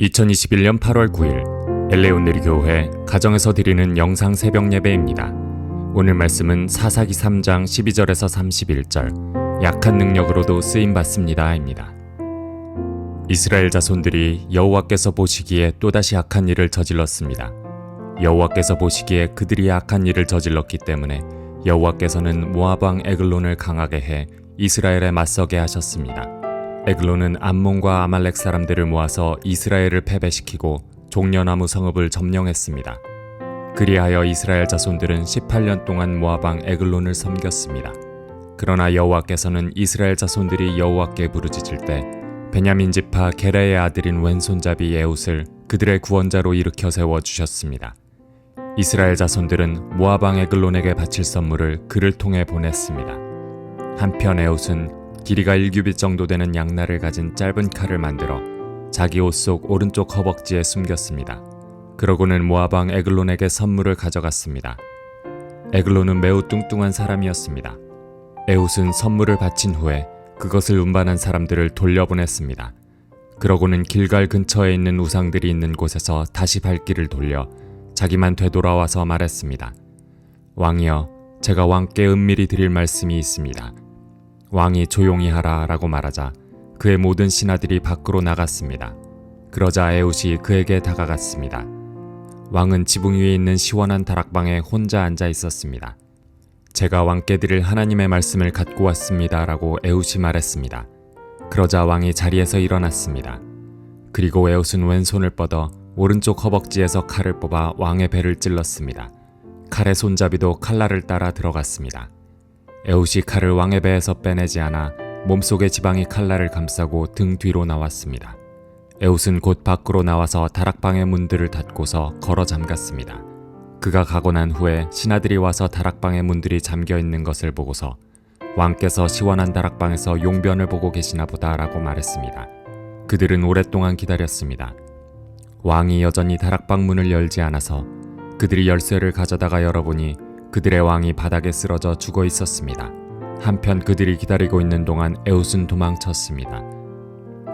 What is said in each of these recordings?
2021년 8월 9일 엘레온누리 교회 가정에서 드리는 영상 새벽 예배입니다. 오늘 말씀은 사사기 3장 12절에서 31절 약한 능력으로도 쓰임 받습니다입니다. 이스라엘 자손들이 여호와께서 보시기에 또다시 악한 일을 저질렀습니다. 여호와께서 보시기에 그들이 악한 일을 저질렀기 때문에 여호와께서는 모압 왕 에글론을 강하게 해 이스라엘에 맞서게 하셨습니다. 에글론은 암몬과 아말렉 사람들을 모아서 이스라엘을 패배시키고 종려나무 성읍을 점령했습니다. 그리하여 이스라엘 자손들은 18년 동안 왕 에글론을 섬겼습니다. 그러나 여호와께서는 이스라엘 자손들이 여호와께 부르짖을 때 베냐민 지파 게라의 아들인 왼손잡이 에웃을 그들의 구원자로 일으켜 세워 주셨습니다. 이스라엘 자손들은 왕 에글론에게 바칠 선물을 그를 통해 보냈습니다. 한편 에웃은 길이가 1규빗 정도 되는 양날을 가진 짧은 칼을 만들어 자기 옷 속 오른쪽 허벅지에 숨겼습니다. 그러고는 왕 에글론에게 선물을 가져갔습니다. 에글론은 매우 뚱뚱한 사람이었습니다. 에웃은 선물을 바친 후에 그것을 운반한 사람들을 돌려보냈습니다. 그러고는 길갈 근처에 있는 우상들이 있는 곳에서 다시 발길을 돌려 자기만 되돌아와서 말했습니다. 왕이여, 제가 왕께 은밀히 드릴 말씀이 있습니다. 왕이 조용히 하라 라고 말하자 그의 모든 신하들이 밖으로 나갔습니다. 그러자 에웃이 그에게 다가갔습니다. 왕은 지붕 위에 있는 시원한 다락방에 혼자 앉아 있었습니다. 제가 왕께 드릴 하나님의 말씀을 갖고 왔습니다 라고 에웃이 말했습니다. 그러자 왕이 자리에서 일어났습니다. 그리고 에웃은 왼손을 뻗어 오른쪽 허벅지에서 칼을 뽑아 왕의 배를 찔렀습니다. 칼의 손잡이도 칼날을 따라 들어갔습니다. 에웃이 칼을 왕의 배에서 빼내지 않아 몸속의 지방이 칼날을 감싸고 등 뒤로 나왔습니다. 에웃은 곧 밖으로 나와서 다락방의 문들을 닫고서 걸어 잠갔습니다. 그가 가고 난 후에 신하들이 와서 다락방의 문들이 잠겨 있는 것을 보고서 왕께서 시원한 다락방에서 용변을 보고 계시나 보다라고 말했습니다. 그들은 오랫동안 기다렸습니다. 왕이 여전히 다락방 문을 열지 않아서 그들이 열쇠를 가져다가 열어보니 그들의 왕이 바닥에 쓰러져 죽어 있었습니다. 한편 그들이 기다리고 있는 동안 에웃은 도망쳤습니다.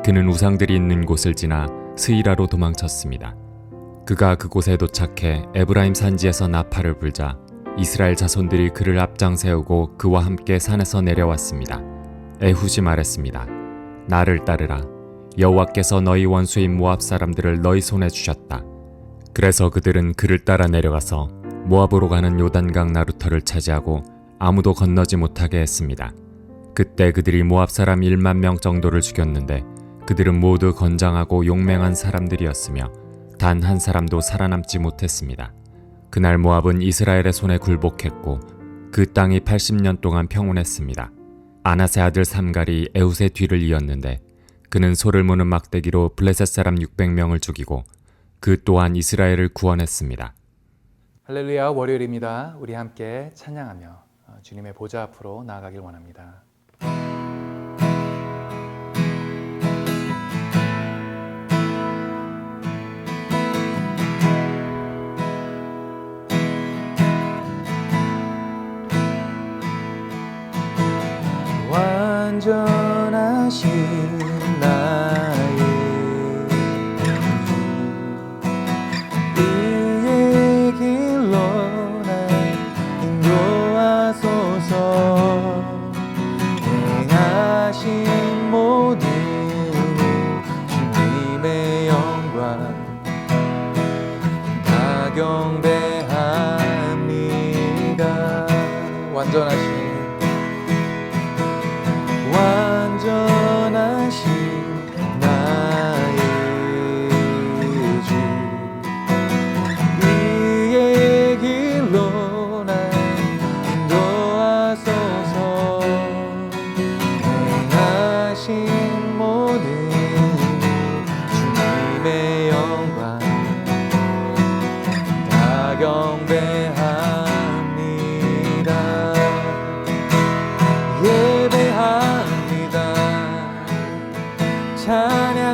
그는 우상들이 있는 곳을 지나 스이라로 도망쳤습니다. 그가 그곳에 도착해 에브라임 산지에서 나팔을 불자 이스라엘 자손들이 그를 앞장 세우고 그와 함께 산에서 내려왔습니다. 에훗이 말했습니다. 나를 따르라. 여호와께서 너희 원수인 모압 사람들을 너희 손에 주셨다. 그래서 그들은 그를 따라 내려가서 모압으로 가는 요단강 나루터를 차지하고 아무도 건너지 못하게 했습니다. 그때 그들이 모압 사람 1만 명 정도를 죽였는데 그들은 모두 건장하고 용맹한 사람들이었으며 단 한 사람도 살아남지 못했습니다. 그날 모압은 이스라엘의 손에 굴복했고 그 땅이 80년 동안 평온했습니다. 아나세 아들 삼갈이 에웃의 뒤를 이었는데 그는 소를 무는 막대기로 블레셋 사람 600명을 죽이고 그 또한 이스라엘을 구원했습니다. 할렐루야 월요일입니다. 우리 함께 찬양하며 어, 주님의 보좌 앞으로 나아가길 원합니다. 다경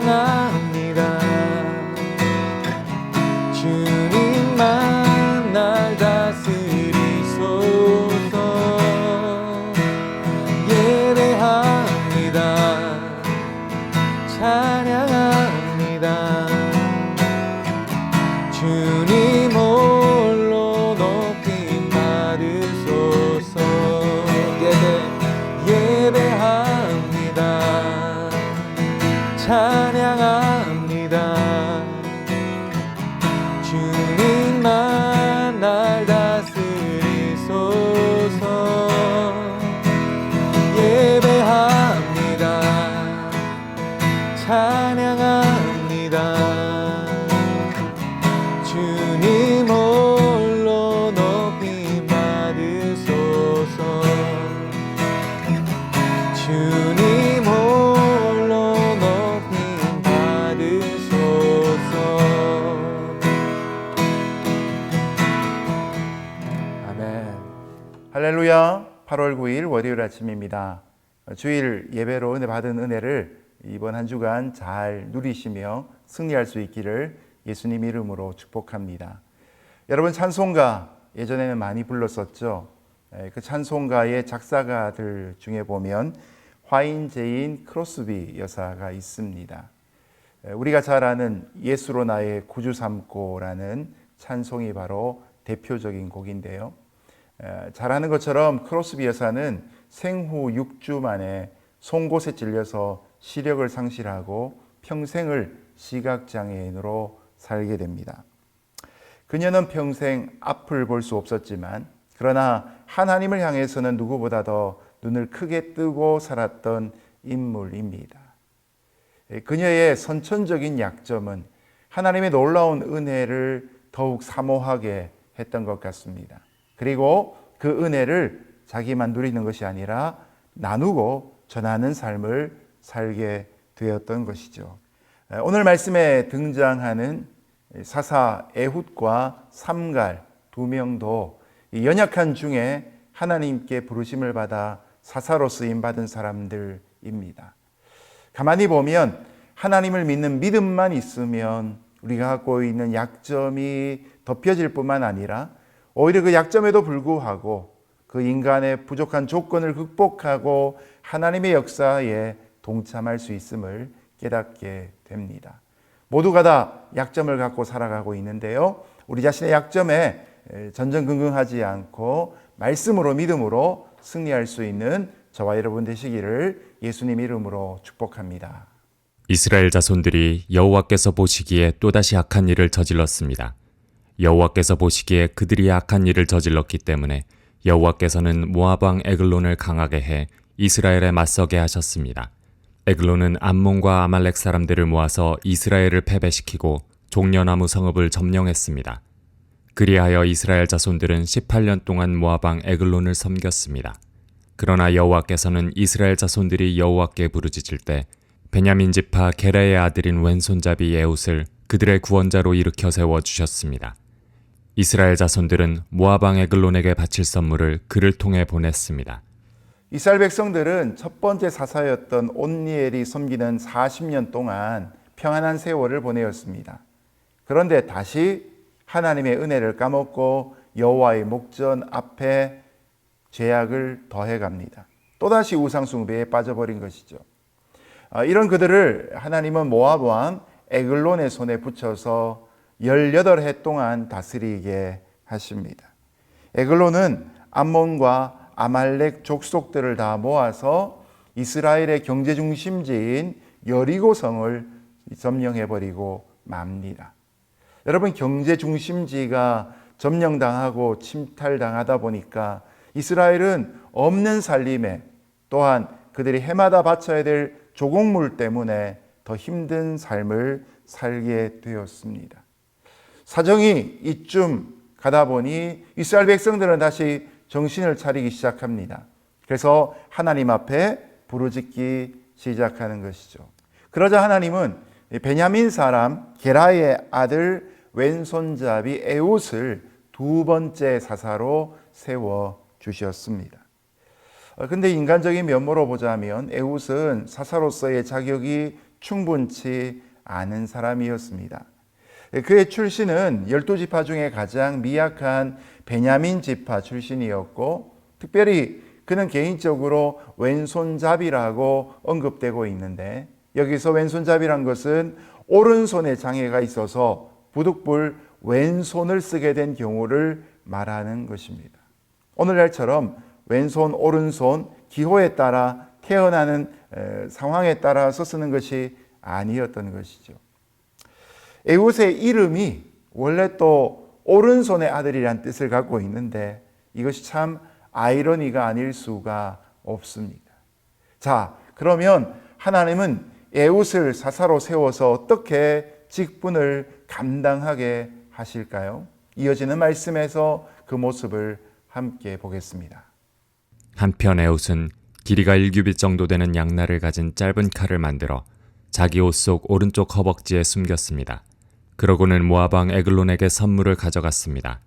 now 4월 9일 월요일 아침입니다. 주일 예배로 은혜 받은 은혜를 이번 한 주간 잘 누리시며 승리할 수 있기를 예수님 이름으로 축복합니다. 여러분 찬송가 예전에는 많이 불렀었죠. 예, 그 찬송가의 작사가들 중에 보면 화인 제인 크로스비 여사가 있습니다. 예, 우리가 잘 아는 예수로 나의 구주 삼고라는 찬송이 바로 대표적인 곡인데요. 에, 잘 아는 것처럼 크로스비 여사는 생후 6주 만에 송곳에 찔려서 시력을 상실하고 평생을 시각장애인으로 살게 됩니다. 그녀는 평생 앞을 볼 수 없었지만 그러나 하나님을 향해서는 누구보다 더 눈을 크게 뜨고 살았던 인물입니다. 예, 그녀의 선천적인 약점은 하나님의 놀라운 은혜를 더욱 사모하게 했던 것 같습니다. 그리고 그 은혜를 자기만 누리는 것이 아니라 나누고 전하는 삶을 살게 되었던 것이죠. 예, 오늘 말씀에 등장하는 사사 에훗과 삼갈 두 명도 이 연약한 중에 하나님께 부르심을 받아 사사로 쓰임 받은 사람들입니다. 가만히 보면 하나님을 믿는 믿음만 있으면 우리가 갖고 있는 약점이 덮여질 뿐만 아니라 오히려 그 약점에도 불구하고 그 인간의 부족한 조건을 극복하고 하나님의 역사에 동참할 수 있음을 깨닫게 됩니다. 모두가 다 약점을 갖고 살아가고 있는데요. 우리 자신의 약점에 전전긍긍하지 않고 말씀으로 믿음으로 승리할 수 있는 저와 여러분 되시기를 예수님 이름으로 축복합니다. 이스라엘 자손들이 여호와께서 보시기에 또다시 악한 일을 저질렀습니다. 여호와께서 보시기에 그들이 악한 일을 저질렀기 때문에 여호와께서는 모압 왕 에글론을 강하게 해 이스라엘에 맞서게 하셨습니다. 에글론은 암몬과 아말렉 사람들을 모아서 이스라엘을 패배시키고 종려나무 성읍을 점령했습니다. 그리하여 이스라엘 자손들은 18년 동안 모압 왕 에글론을 섬겼습니다. 그러나 여호와께서는 이스라엘 자손들이 여호와께 부르짖을 때 베냐민 지파 게라의 아들인 왼손잡이 에웃을 그들의 구원자로 일으켜 세워 주셨습니다. 이스라엘 자손들은 왕 에글론에게 바칠 선물을 그를 통해 보냈습니다. 이스라엘 백성들은 첫 번째 사사였던 온니엘이 섬기는 40년 동안 평안한 세월을 보내었습니다. 그런데 다시 하나님의 은혜를 까먹고 여호와의 목전 앞에 죄악을 더해 갑니다. 또다시 우상 숭배에 빠져버린 것이죠. 아, 이런 그들을 하나님은 모압 왕 에글론의 손에 붙여서 18해 동안 다스리게 하십니다. 에글론은 암몬과 아말렉 족속들을 다 모아서 이스라엘의 경제 중심지인 여리고성을 점령해 버리고 맙니다. 여러분 경제 중심지가 점령당하고 침탈당하다 보니까 이스라엘은 없는 살림에 또한 그들이 해마다 바쳐야 될 조공물 때문에 더 힘든 삶을 살게 되었습니다. 사정이 이쯤 가다 보니 이스라엘 백성들은 다시 정신을 차리기 시작합니다. 그래서 하나님 앞에 부르짖기 시작하는 것이죠. 그러자 하나님은 베냐민 사람 게라의 아들 왼손잡이 에웃을 두 번째 사사로 세워 주셨습니다. 어, 근데 인간적인 면모로 보자면 에웃은 사사로서의 자격이 충분치 않은 사람이었습니다. 그의 출신은 열두 지파 중에 가장 미약한 베냐민 지파 출신이었고 특별히 그는 개인적으로 왼손잡이라고 언급되고 있는데 여기서 왼손잡이란 것은 오른손에 장애가 있어서 부득불 왼손을 쓰게 된 경우를 말하는 것입니다. 오늘날처럼 왼손, 오른손, 기호에 따라 태어나는 상황에 따라서 쓰는 것이 아니었던 것이죠. 에웃의 이름이 원래 또 오른손의 아들이란 뜻을 갖고 있는데 이것이 참 아이러니가 아닐 수가 없습니다. 자, 그러면 하나님은 에웃을 사사로 세워서 어떻게 직분을 감당하게 하실까요? 이어지는 말씀에서 그 모습을 함께 보겠습니다. 한편 에웃은 길이가 1규빗 정도 되는 양날을 가진 짧은 칼을 만들어 자기 옷 속 오른쪽 허벅지에 숨겼습니다. 그러고는 모아방 에글론에게 선물을 가져갔습니다.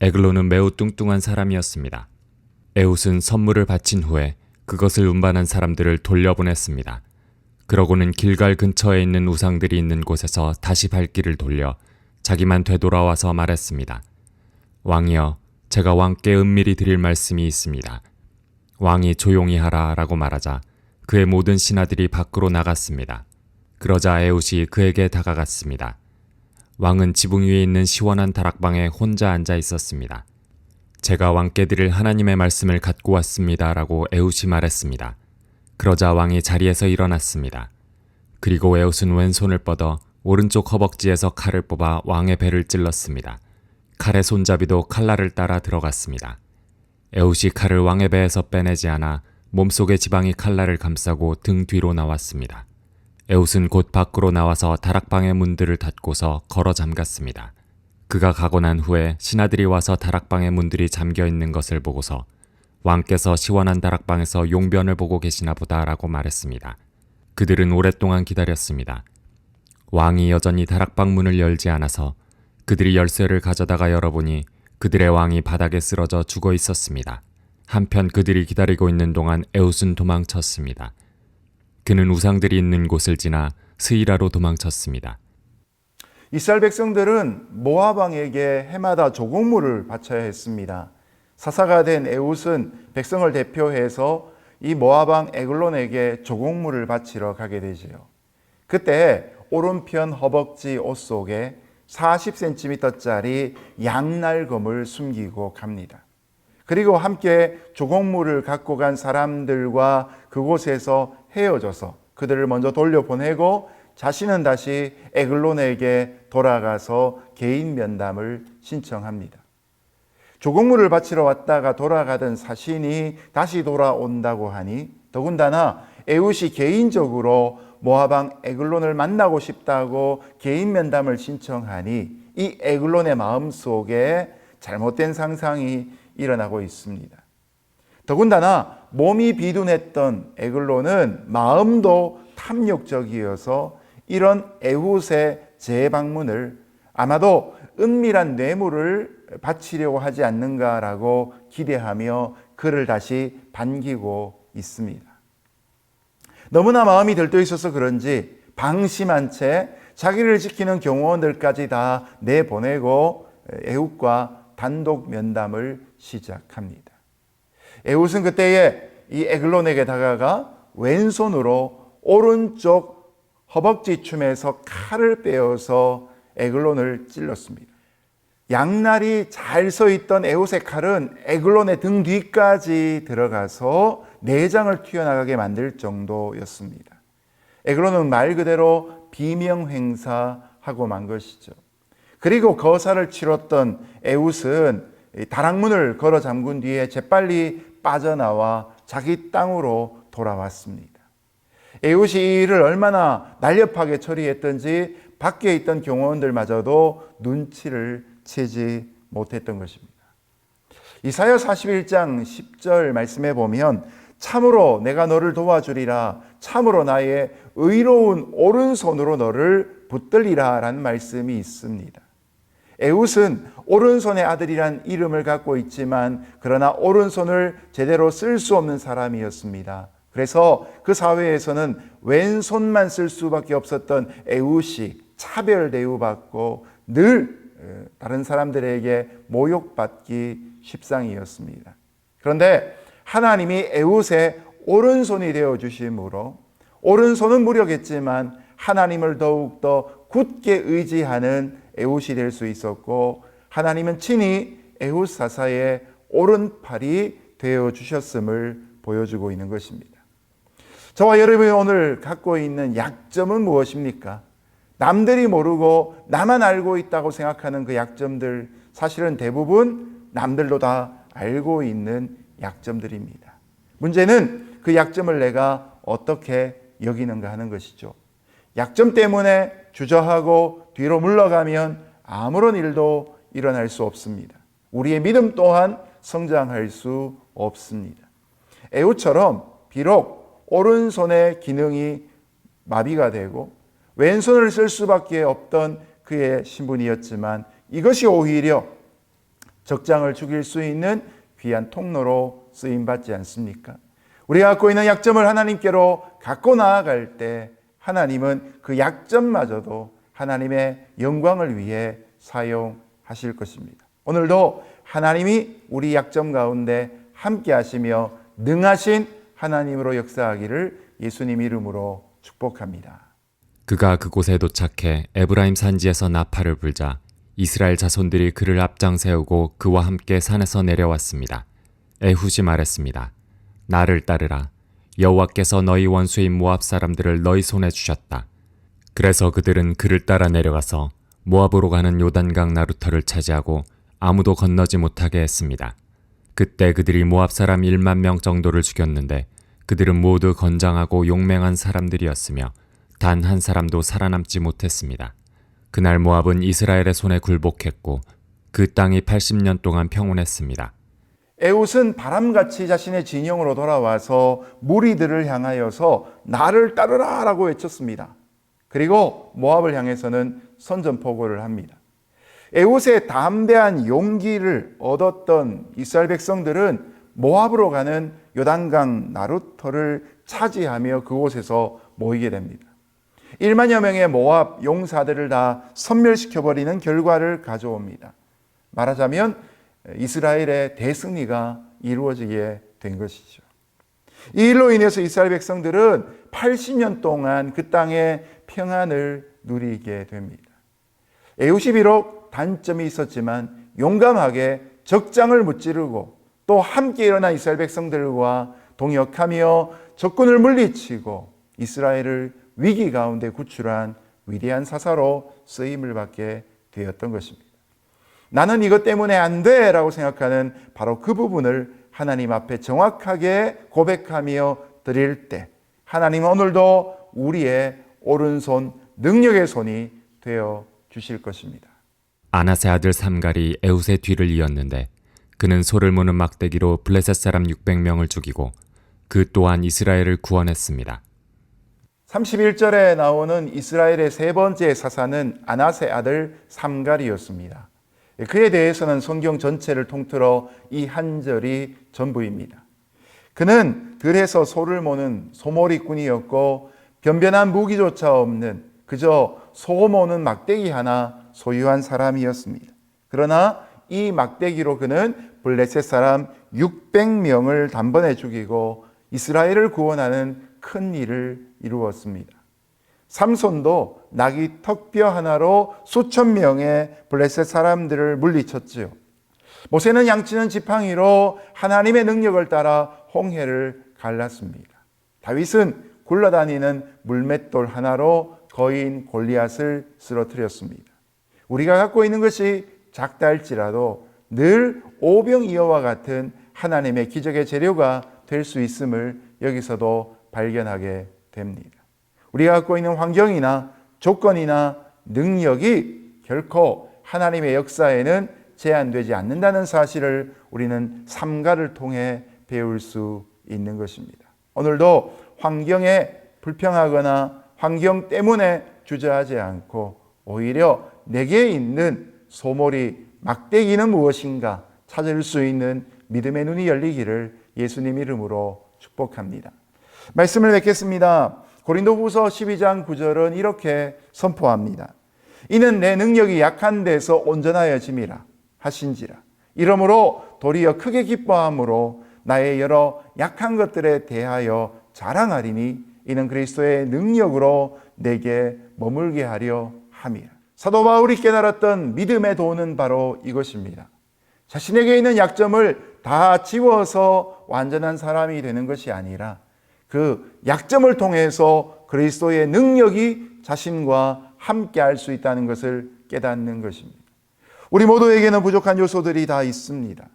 에글론은 매우 뚱뚱한 사람이었습니다. 에웃은 선물을 바친 후에 그것을 운반한 사람들을 돌려보냈습니다. 그러고는 길갈 근처에 있는 우상들이 있는 곳에서 다시 발길을 돌려 자기만 되돌아와서 말했습니다. 왕이여, 제가 왕께 은밀히 드릴 말씀이 있습니다. 왕이 조용히 하라 라고 말하자 그의 모든 신하들이 밖으로 나갔습니다. 그러자 에웃이 그에게 다가갔습니다. 왕은 지붕 위에 있는 시원한 다락방에 혼자 앉아 있었습니다. 제가 왕께 드릴 하나님의 말씀을 갖고 왔습니다. 라고 에웃이 말했습니다. 그러자 왕이 자리에서 일어났습니다. 그리고 에웃은 왼손을 뻗어 오른쪽 허벅지에서 칼을 뽑아 왕의 배를 찔렀습니다. 칼의 손잡이도 칼날을 따라 들어갔습니다. 에웃이 칼을 왕의 배에서 빼내지 않아 몸속의 지방이 칼날을 감싸고 등 뒤로 나왔습니다. 에웃은 곧 밖으로 나와서 다락방의 문들을 닫고서 걸어 잠갔습니다. 그가 가고 난 후에 신하들이 와서 다락방의 문들이 잠겨 있는 것을 보고서 왕께서 시원한 다락방에서 용변을 보고 계시나 보다라고 말했습니다. 그들은 오랫동안 기다렸습니다. 왕이 여전히 다락방 문을 열지 않아서 그들이 열쇠를 가져다가 열어보니 그들의 왕이 바닥에 쓰러져 죽어 있었습니다. 한편 그들이 기다리고 있는 동안 에웃은 도망쳤습니다. 그는 우상들이 있는 곳을 지나 스이라로 도망쳤습니다. 이스라엘 백성들은 모압 왕에게 해마다 조공물을 바쳐야 했습니다. 사사가 된 에웃은 백성을 대표해서 이 모압 왕 에글론에게 조공물을 바치러 가게 되지요. 그때 오른편 허벅지 옷 속에 40cm짜리 양날검을 숨기고 갑니다. 그리고 함께 조공물을 갖고 간 사람들과 그곳에서 헤어져서 그들을 먼저 돌려보내고 자신은 다시 에글론에게 돌아가서 개인 면담을 신청합니다. 조공물을 바치러 왔다가 돌아가던 사신이 다시 돌아온다고 하니 더군다나 에웃이 개인적으로 모하방 에글론을 만나고 싶다고 개인 면담을 신청하니 이 에글론의 마음 속에 잘못된 상상이 일어나고 있습니다. 더군다나 몸이 비둔했던 에글론은 마음도 탐욕적이어서 이런 에훗의 재방문을 아마도 은밀한 뇌물을 바치려고 하지 않는가라고 기대하며 그를 다시 반기고 있습니다. 너무나 마음이 들떠 있어서 그런지 방심한 채 자기를 지키는 경호원들까지 다 내보내고 에훗과 단독 면담을 시작합니다. 에훗은 그때에 이 에글론에게 다가가 왼손으로 오른쪽 허벅지춤에서 칼을 빼어서 에글론을 찔렀습니다. 양날이 잘 서 있던 에웃의 칼은 에글론의 등 뒤까지 들어가서 내장을 튀어나가게 만들 정도였습니다. 에글론은 말 그대로 비명행사하고 만 것이죠. 그리고 거사를 치렀던 에웃은 다락문을 걸어 잠근 뒤에 재빨리 빠져나와 자기 땅으로 돌아왔습니다. 에웃이 이 일을 얼마나 날렵하게 처리했던지 밖에 있던 경호원들마저도 눈치를 채지 못했던 것입니다. 이사야 41장 10절 말씀에 보면 참으로 내가 너를 도와주리라 참으로 나의 의로운 오른손으로 너를 붙들리라 라는 말씀이 있습니다. 에웃은 오른손의 아들이란 이름을 갖고 있지만 그러나 오른손을 제대로 쓸 수 없는 사람이었습니다. 그래서 그 사회에서는 왼손만 쓸 수밖에 없었던 에웃이 차별 대우받고 늘 다른 사람들에게 모욕받기 십상이었습니다. 그런데 하나님이 에웃의 오른손이 되어 주심으로 오른손은 무력했지만 하나님을 더욱더 굳게 의지하는 에웃이 될 수 있었고 하나님은 친히 에웃 사사의 오른팔이 되어 주셨음을 보여주고 있는 것입니다. 저와 여러분이 오늘 갖고 있는 약점은 무엇입니까? 남들이 모르고 나만 알고 있다고 생각하는 그 약점들 사실은 대부분 남들도 다 알고 있는 약점들입니다. 문제는 그 약점을 내가 어떻게 여기는가 하는 것이죠. 약점 때문에 주저하고 뒤로 물러가면 아무런 일도 일어날 수 없습니다. 우리의 믿음 또한 성장할 수 없습니다. 에우처럼 비록 오른손의 기능이 마비가 되고 왼손을 쓸 수밖에 없던 그의 신분이었지만 이것이 오히려 적장을 죽일 수 있는 귀한 통로로 쓰임 받지 않습니까? 우리가 갖고 있는 약점을 하나님께로 갖고 나아갈 때 하나님은 그 약점마저도 하나님의 영광을 위해 사용하실 것입니다. 오늘도 하나님이 우리 약점 가운데 함께 하시며 능하신 하나님으로 역사하기를 예수님 이름으로 축복합니다. 그가 그곳에 도착해 에브라임 산지에서 나팔을 불자 이스라엘 자손들이 그를 앞장 세우고 그와 함께 산에서 내려왔습니다. 에훗이 말했습니다. 나를 따르라. 여호와께서 너희 원수인 모압 사람들을 너희 손에 주셨다. 그래서 그들은 그를 따라 내려가서 모압으로 가는 요단강 나루터를 차지하고 아무도 건너지 못하게 했습니다. 그때 그들이 모압 사람 1만 명 정도를 죽였는데 그들은 모두 건장하고 용맹한 사람들이었으며 단 한 사람도 살아남지 못했습니다. 그날 모압은 이스라엘의 손에 굴복했고 그 땅이 80년 동안 평온했습니다. 에웃은 바람같이 자신의 진영으로 돌아와서 무리들을 향하여서 나를 따르라 라고 외쳤습니다. 그리고 모압을 향해서는 선전포고를 합니다. 에웃의 담대한 용기를 얻었던 이스라엘 백성들은 모압으로 가는 요단강 나루터를 차지하며 그곳에서 모이게 됩니다. 1만여 명의 모압 용사들을 다 섬멸시켜버리는 결과를 가져옵니다. 말하자면 이스라엘의 대승리가 이루어지게 된 것이죠. 이 일로 인해서 이스라엘 백성들은 80년 동안 그 땅의 평안을 누리게 됩니다. 에웃이 비록 단점이 있었지만 용감하게 적장을 무찌르고 또 함께 일어난 이스라엘 백성들과 동역하며 적군을 물리치고 이스라엘을 위기 가운데 구출한 위대한 사사로 쓰임을 받게 되었던 것입니다. 나는 이것 때문에 안 돼! 라고 생각하는 바로 그 부분을 하나님 앞에 정확하게 고백하며 드릴 때 하나님은 오늘도 우리의 오른손, 능력의 손이 되어 주실 것입니다. 아나세 아들 삼갈이 에훗의 뒤를 이었는데 그는 소를 무는 막대기로 블레셋 사람 600명을 죽이고 그 또한 이스라엘을 구원했습니다. 31절에 나오는 이스라엘의 세 번째 사사는 아나세 아들 삼갈이었습니다. 그에 대해서는 성경 전체를 통틀어 이 한 절이 전부입니다. 그는 들에서 소를 모는 소몰이꾼이었고 변변한 무기조차 없는 그저 소 모는 막대기 하나 소유한 사람이었습니다. 그러나 이 막대기로 그는 블레셋 사람 600명을 단번에 죽이고 이스라엘을 구원하는 큰 일을 이루었습니다. 삼손도 나귀 턱뼈 하나로 수천 명의 블레셋 사람들을 물리쳤지요. 모세는 양치는 지팡이로 하나님의 능력을 따라 홍해를 갈랐습니다. 다윗은 굴러다니는 물맷돌 하나로 거인 골리앗을 쓰러뜨렸습니다. 우리가 갖고 있는 것이 작다 할지라도 늘 오병이어와 같은 하나님의 기적의 재료가 될 수 있음을 여기서도 발견하게 됩니다. 우리가 갖고 있는 환경이나 조건이나 능력이 결코 하나님의 역사에는 제한되지 않는다는 사실을 우리는 삼가를 통해 배울 수 있는 것입니다. 오늘도 환경에 불평하거나 환경 때문에 주저하지 않고 오히려 내게 있는 소몰이 막대기는 무엇인가 찾을 수 있는 믿음의 눈이 열리기를 예수님 이름으로 축복합니다. 말씀을 맺겠습니다. 고린도후서 12장 9절은 이렇게 선포합니다. 이는 내 능력이 약한 데서 온전하여짐이라 하신지라. 이러므로 도리어 크게 기뻐함으로 나의 여러 약한 것들에 대하여 자랑하리니 이는 그리스도의 능력으로 내게 머물게 하려 함이라. 사도 바울이 깨달았던 믿음의 도는 바로 이것입니다. 자신에게 있는 약점을 다 지워서 완전한 사람이 되는 것이 아니라 그 약점을 통해서 그리스도의 능력이 자신과 함께 할 수 있다는 것을 깨닫는 것입니다. 우리 모두에게는 부족한 요소들이 다 있습니다.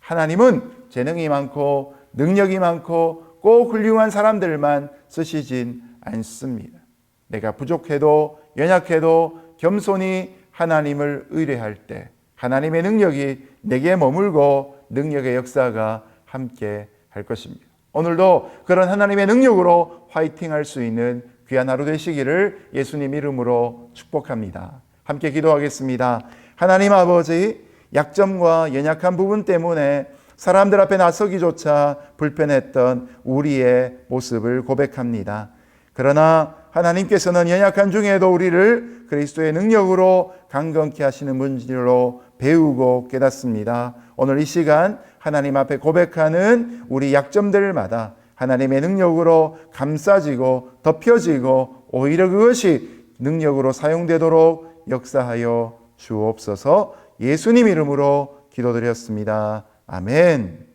하나님은 재능이 많고 능력이 많고 꼭 훌륭한 사람들만 쓰시진 않습니다. 내가 부족해도 연약해도 겸손히 하나님을 의뢰할 때 하나님의 능력이 내게 머물고 능력의 역사가 함께 할 것입니다. 오늘도 그런 하나님의 능력으로 화이팅 할 수 있는 귀한 하루 되시기를 예수님 이름으로 축복합니다. 함께 기도하겠습니다. 하나님 아버지, 약점과 연약한 부분 때문에 사람들 앞에 나서기조차 불편했던 우리의 모습을 고백합니다. 그러나 하나님께서는 연약한 중에도 우리를 그리스도의 능력으로 강건케 하시는 문제로 배우고 깨닫습니다. 오늘 이 시간 하나님 앞에 고백하는 우리 약점들마다 하나님의 능력으로 감싸지고 덮여지고 오히려 그것이 능력으로 사용되도록 역사하여 주옵소서 예수님 이름으로 기도드렸습니다. 아멘.